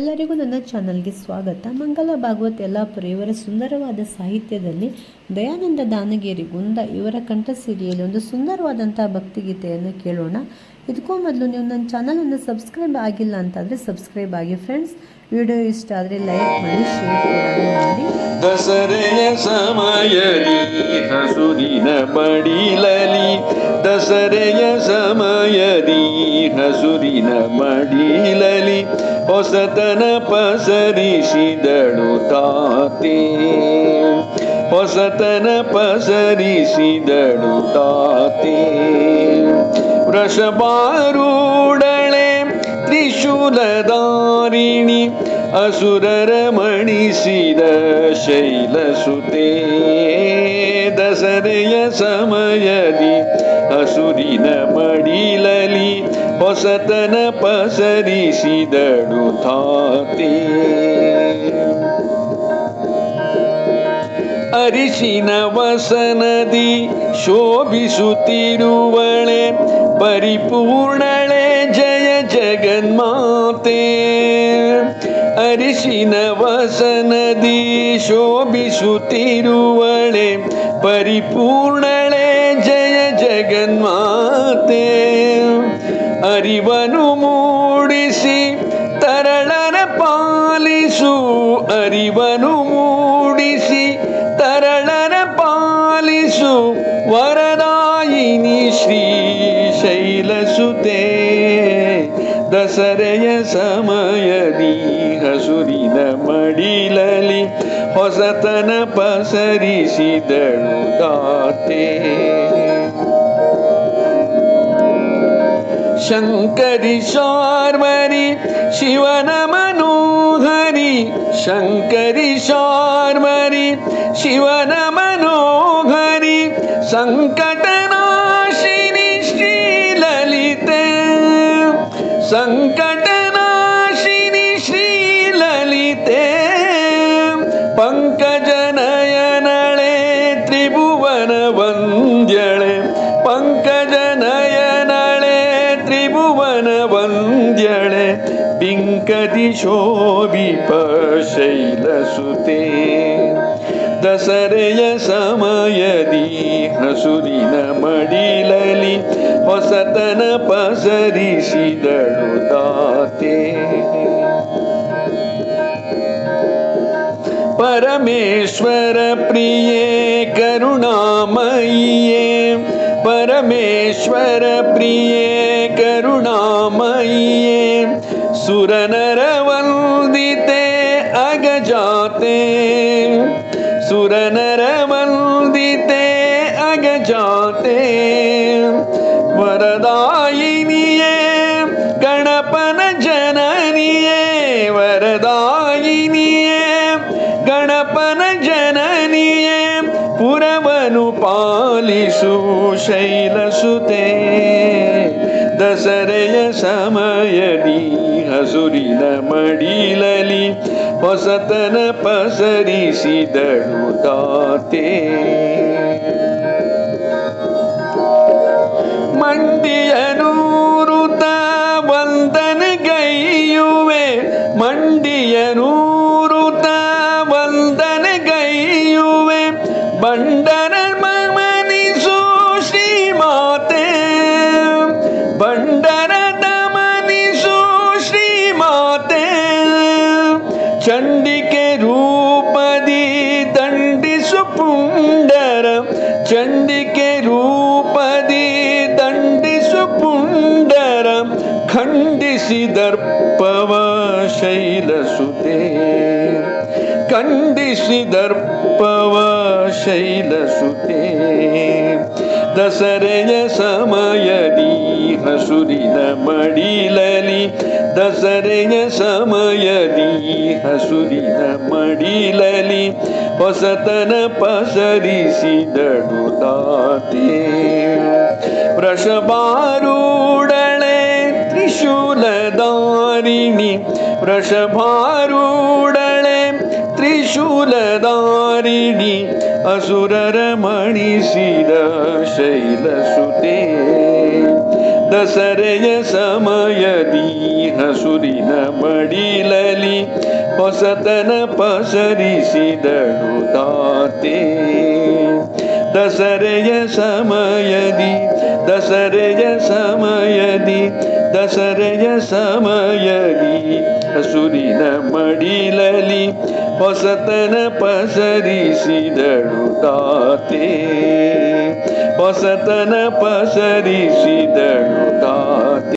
ಎಲ್ಲರಿಗೂ ನನ್ನ ಚಾನಲ್ಗೆ ಸ್ವಾಗತ. ಮಂಗಲ ಭಾಗವತ್ ಯಲ್ಲಾಪುರ ಇವರ ಸುಂದರವಾದ ಸಾಹಿತ್ಯದಲ್ಲಿ ದಯಾನಂದ ದಾನಗೇರಿ ಗುಂದ ಇವರ ಕಂಠಸಿರಿಯಲ್ಲಿ ಒಂದು ಸುಂದರವಾದಂಥ ಭಕ್ತಿಗೀತೆಯನ್ನು ಕೇಳೋಣ. ಇದಕ್ಕೂ ಮೊದಲು ನೀವು ನನ್ನ ಚಾನಲನ್ನು ಸಬ್ಸ್ಕ್ರೈಬ್ ಆಗಿಲ್ಲ ಅಂತಂದರೆ ಸಬ್ಸ್ಕ್ರೈಬ್ ಆಗಿ ಫ್ರೆಂಡ್ಸ್. ವಿಡಿಯೋ ಇಷ್ಟ ಆದರೆ ಲೈಕ್ ಮಾಡಿ, ಶೇರ್ ಮಾಡಿ. ದಸರೆಯ ಸಮಯ ಹಸುರಿನ ಮಡಿಲಲಿ ದಸರೆಯ ಸಮಯ ಹಸುರಿನ ಹೊಸತನ ಪಸರಿಸಿದಳು ತಾತೆ ಹೊಸತನ ಪಸರಿಸಿದಳು ತಾತೆ ವೃಷಭಾರೂಢಳೆ ತ್ರಿಶೂಲಧಾರಿಣಿ ಅಸುರರ ಮಣಿಸಿದ ಶೈಲಸುತೆ ದಸರೆಯ ಸಮಯದಿ ಹಸುರಿನ ಮಡಿಲಲಿ ಹೊಸತನ ಪಸರಿಸಿದಳು ತಾತಿ. ಅರಿಶಿನ ವಸನದಿ ಶೋಭಿಸುತ್ತಿರುವಳೆ, ಪರಿಪೂರ್ಣಳೆ ಜಯ ಜಗನ್ಮಾತೆ. ಅರಿಶಿನ ವಸನದಿ ಶೋಭಿಸುತ್ತಿರುವಳೆ, ಪರಿಪೂರ್ಣಳೆ ಜಯ ಜಗನ್ಮಾತೆ. ಅರಿವನು ಮೂಡಿಸಿ ತರಳನ ಪಾಲಿಸು. ಅರಿವನು ಮೂಡಿಸಿ ತರಳನ ಪಾಲಿಸು. ವರದಾಯಿನಿ ಶ್ರೀ ಶೈಲಸುತೆ. ದಸರೆಯ ಸಮಯದಿ ಹಸುರಿನ ಮಡಿಲಲಿ ಹೊಸತನ ಪಸರಿಸಿದಳು ದಾತೆ. शङ्करि शार्वरि शिवनमनोहरि। शङ्करि शार्वरि शिवनमनोहरि। सङ्कटनाशिनि ललिते सङ्कटनाशिनि श्रीललिते। पङ्कजनयनळे त्रिभुवनवन्द्यळे। ಪಿಂಕದಿ ಶೋಭಿಪ ಶೈಲಸುತೆ ದಸರೆಯ ಸಮಯದಿ ಹಸುರಿನ ಮಡಿಲಲಿ ಹೊಸತನ ಪಸರಿಸಿದಳು ದಾತೆ ಪರಮೇಶ್ವರ ಪ್ರಿಯೇ ಕರುಣಾಮಯಿಯೇ ಪರಮೇಶ್ವರ ಪ್ರಿಯೇ ಕರುಣಾಮಯಿಯೇ सुरनरवन्दिते अगजाते। सुरनरवन्दिते अगजाते। वरदायिनिये गणपन जननि ये गणपन जननी ये पुरवनुपालिषु शैलसुते। दशरय समयदी ಹಸುರಿನ ಮಡಿಲಲಿ ಹೊಸತನ ಪಸರಿಸಿದಳು ತಾತೆ. ಮಂಡಿಯನೂರುತ ವಂದನಗೈಯುವೆ ಮಂಡಿಯನೂರುತ ಚಂಡಿಕೆ ರೂಪದಿ ದಂಡಿಸು ಪುಂಡರ ಚಂಡಿಕೆ ರೂಪದಿ ದಂಡಿಸು ಪುಂಡರ ಖಂಡಿಸಿ ದರ್ಪವ ಶೈಲಸುತೆ ಖಂಡಿಸಿ ದರ್ಪವ ಶೈಲಸುತೆ ದಸರೆಯ ಸಮಯದಿ ಹಸುರಿನ ಮಡಿಲಲಿ ದಸರೆಯ ಸಮಯದಿ ಹಸುರಿನ ಮಡಿಲಲಿ ಹೊಸತನ ಪಸರಿಸಿದಳು ತಾತೆ ವೃಷಭಾರೂಢಳೆ ತ್ರಿಶೂಲಧಾರಿಣಿ ವೃಷಭಾರೂಢಳೆ ತ್ರಿಶೂಲಧಾರಿಣಿ ಅಸುರರ ಮಣಿಸಿದ ಶೈಲಸುತೆ ದಸರೆಯ ಸಮಯದಿ ಹಸುರಿನ ಮಡಿಲಲಿ ಹೊಸತನ ಪಸರಿಸಿದಳು ತಾತೆ. ದಸರೆಯ ಸಮಯದಿ ದಸರೆಯ ಸಮಯದಿ ದಸರೆಯ ಸಮಯದಿ ಹಸುರಿನ ಮಡಿಲಲಿ ಹೊಸತನ ಪಸರಿಸಿದಳು ತಾತೆ ಹೊಸತನ ಪಸರಿಸಿದಳು ತಾತೆ